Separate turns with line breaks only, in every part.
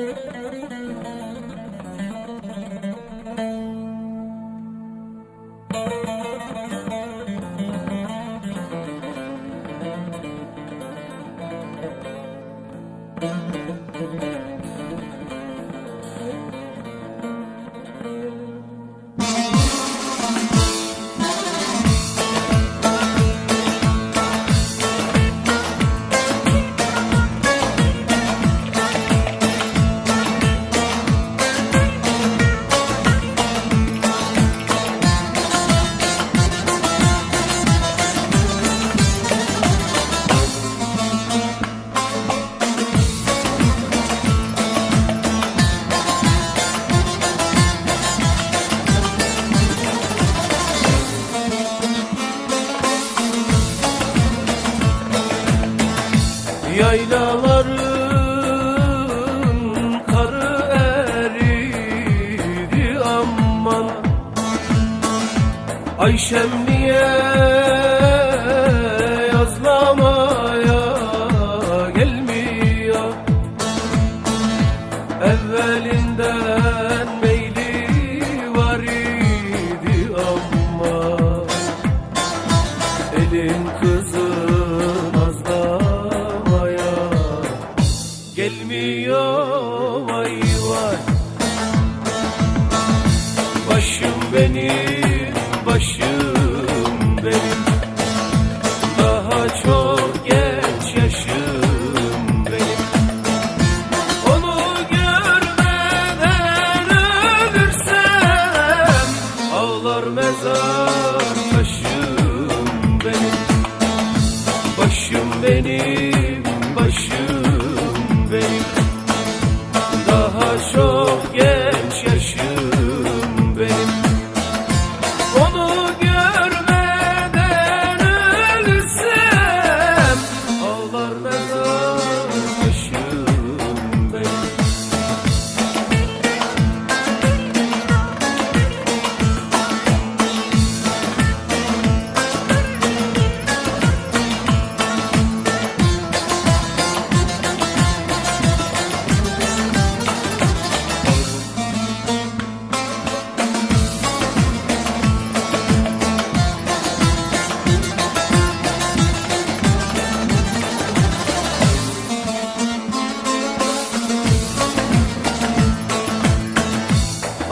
Thank you. Yaylaların karı eridi aman. Ayşem niye benim, başım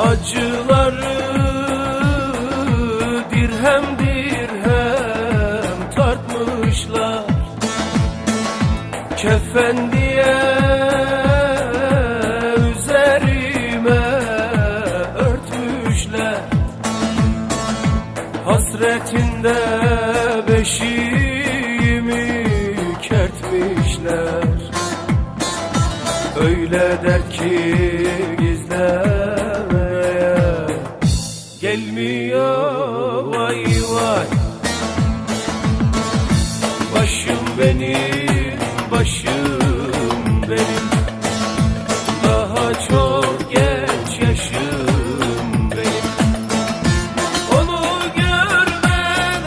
Acıları dirhem dirhem tartmışlar. Kefen diye üzerime örtmüşler. Hasretinde beşiğimi kertmişler. Öyle der ki benim, başım benim. Daha çok genç yaşım benim. Onu görmeden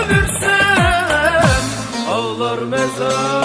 ölürsem Ağlar mezar